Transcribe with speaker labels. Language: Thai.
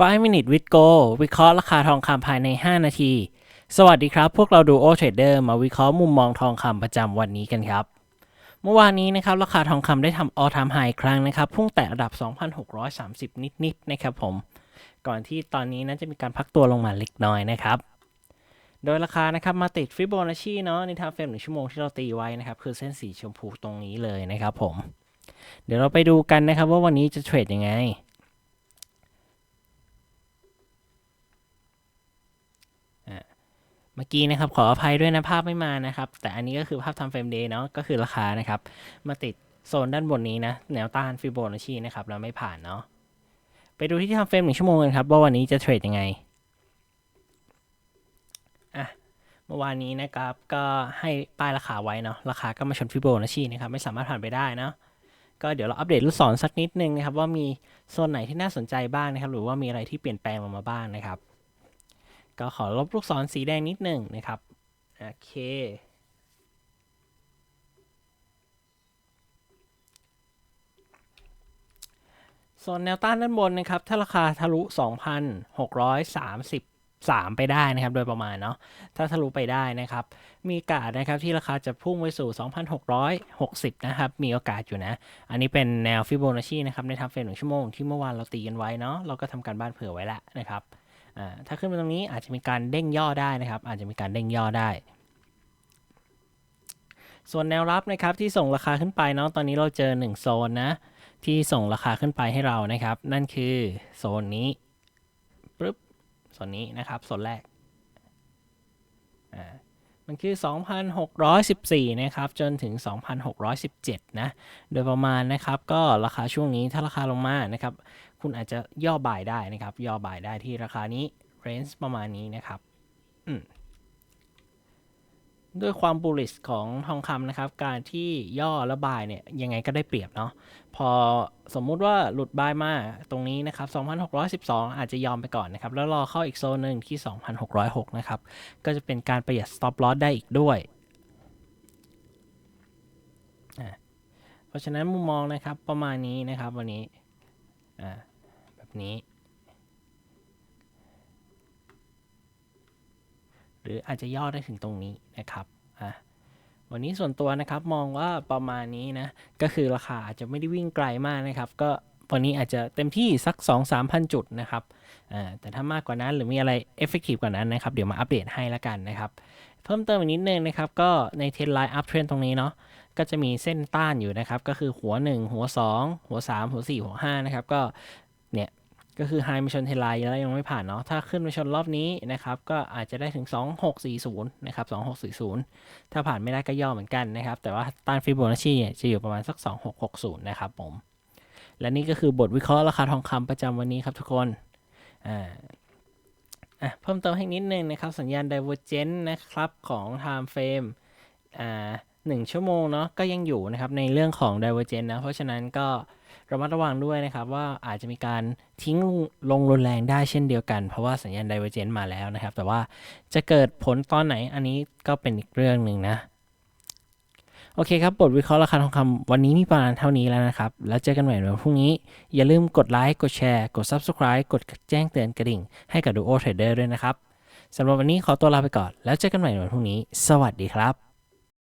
Speaker 1: 5 minute with go วิเคราะห์ราคาทองคำภายใน 5 นาที สวัสดีครับ พวกเราดูโอเทรดเดอร์มาวิเคราะห์มุมมองทองคำประจำวันนี้กันครับ เมื่อวานนี้นะครับ ราคาทองคำได้ทำ all time high ครั้งนะครับ พุ่งแตะระดับ 2,630 นิดๆนะครับผม ก่อนที่ตอนนี้นั้นจะมีการพักตัวลงมาเล็กน้อยนะครับ โดยราคานะครับมาติดฟิโบนัชชีเนาะในทางเฟรมหนึ่งชั่วโมงที่เราตีไว้นะครับคือเส้นสีชมพูตรงนี้เลยนะครับผม เดี๋ยวเราไปดูกันนะครับว่าวันนี้จะเทรดยังไง มื่อกี้นะครับ ขออภัยด้วยนะภาพไม่มานะครับ แต่อันนี้ก็คือภาพทำเฟรมเดย์เนาะก็คือราคานะครับ มาติดโซนด้านบนนี้นะ แนวต้านฟิโบนัชชีนะครับแล้วไม่ผ่านเนาะไปดูที่ทำเฟรมหนึ่งชั่วโมงกันครับ ว่าวันนี้จะเทรดยังไงอะเมื่อวานนี้นะครับก็ให้ป้ายราคาไว้เนาะราคาก็มาชนฟิโบนัชชีนะครับไม่สามารถผ่านไปได้เนาะก็เดี๋ยวเราอัปเดตลูกศรสักนิดนึงนะครับ ว่ามีโซนไหนที่น่าสนใจบ้างนะครับ หรือว่ามีอะไรที่เปลี่ยนแปลงลงมาบ้างนะครับ ก็ขอลบลูกศรสีแดงนิดหนึ่งนะครับ โอเค ส่วนแนวต้านด้านบนนะครับ ถ้าราคาทะลุ 2,633 ไปได้นะครับ โดยประมาณเนาะ ถ้าทะลุไปได้นะครับ มีโอกาสนะครับที่ราคาจะพุ่งไปสู่ 2,660 นะครับ มีโอกาสอยู่นะ อันนี้เป็นแนวฟิโบนัชชีนะครับ ในทำเฟรมหนึ่งชั่วโมงที่เมื่อวานเราตีกันไว้เนาะ เราก็ทำการบ้านเผื่อไว้แล้วนะครับ อ่าถ้าขึ้นมาตรงนี้อาจจะมีการเด้งย่อได้นะครับ อาจจะมีการเด้งย่อได้ ส่วนแนวรับนะครับที่ส่งราคาขึ้นไปเนาะตอนนี้เราเจอ 1 โซนนะที่ส่งราคาขึ้นไปให้เรานะครับ นั่นคือโซนนี้ปึ๊บโซนนี้นะครับโซนแรก มันคือ 2,614 นะครับ จนถึง 2,617 นะ โดยประมาณนะครับ ก็ราคาช่วงนี้ถ้าราคาลงมานะครับ คุณอาจจะย่อบ่ายได้นะครับ ย่อบ่ายได้ที่ราคานี้ range ประมาณนี้นะครับ อืม ด้วยความ bullish ของทองคำนะครับ การที่ย่อและบายเนี่ยยังไงก็ได้เปรียบเนาะพอสมมุติว่าหลุดบายมาตรงนี้นะครับ 2,612 อาจจะยอมไปก่อนนะครับ แล้วรอเข้าอีกโซนหนึ่งที่ 2,606 นะครับ ก็จะเป็นการประหยัด stop loss ได้อีกด้วย เพราะฉะนั้นมุมมองนะครับประมาณนี้นะครับวันนี้แบบนี้ รืออาจจะย่อได้ถึงตรงนี้นะครับอะวันนี้ส่วนตัวนะครับมองว่าประมาณนี้นะ ก็คือราคาอาจจะไม่ได้วิ่งไกลมากนะครับ ก็วันนี้อาจจะเต็มที่สัก 2-3,000 จุดนะครับอ่าแต่ถ้ามากกว่านั้นหรือมีอะไรเอฟเฟกตีฟกว่านั้นนะครับ เดี๋ยวมาอัปเดตให้ละกันนะครับ เพิ่มเติมอีกนิดนึงนะครับ ก็ในเทรนไลน์อัพเทรนตรงนี้เนาะก็จะมีเส้นต้านอยู่นะครับ ก็คือหัว 1 หัว 2 หัว 3 หัว 4 หัว5นะครับ ก็ ก็คือไฮมาชนเทไลน์แล้วยังไม่ผ่านเนาะถ้าขึ้นมาชนรอบนี้นะครับ ก็อาจจะได้ถึง 2640 นะครับ 2640 ถ้าผ่านไม่ได้ก็ย่อเหมือนกันนะครับ แต่ว่าต้านฟิโบนัชชีจะอยู่ประมาณสัก 2660 นะครับผม และนี่ก็คือบทวิเคราะห์ราคาทองคำประจำวันนี้ครับทุกคนอ่าอะเพิ่มเติมให้นิดนึงนะครับ สัญญาณ Divergent นะครับของ Time Frame อ่าหนึ่งชั่วโมงเนาะก็ยังอยู่นะครับในเรื่องของ Divergent นะ เพราะฉะนั้นก็ ระมัดระวังด้วยนะครับว่าอาจจะมีการทิ้งลงรุนแรงได้เช่นเดียวกัน เพราะว่าสัญญาณ Divergent มาแล้วนะครับ แต่ว่าจะเกิดผลตอนไหนอันนี้ก็เป็นอีกเรื่องหนึ่งนะ โอเคครับ บทวิเคราะห์ราคาทองคำวันนี้มีประมาณเท่านี้แล้วนะครับ แล้วเจอกันใหม่ในวันพรุ่งนี้ อย่าลืมกดไลค์กดแชร์ กด Subscribe กดแจ้งเตือนกระดิ่ง ให้กับ Duo Trader ด้วยนะครับสำหรับวันนี้ขอตัวลาไปก่อน แล้วเจอกันใหม่ในวันพรุ่งนี้ สวัสดีครับ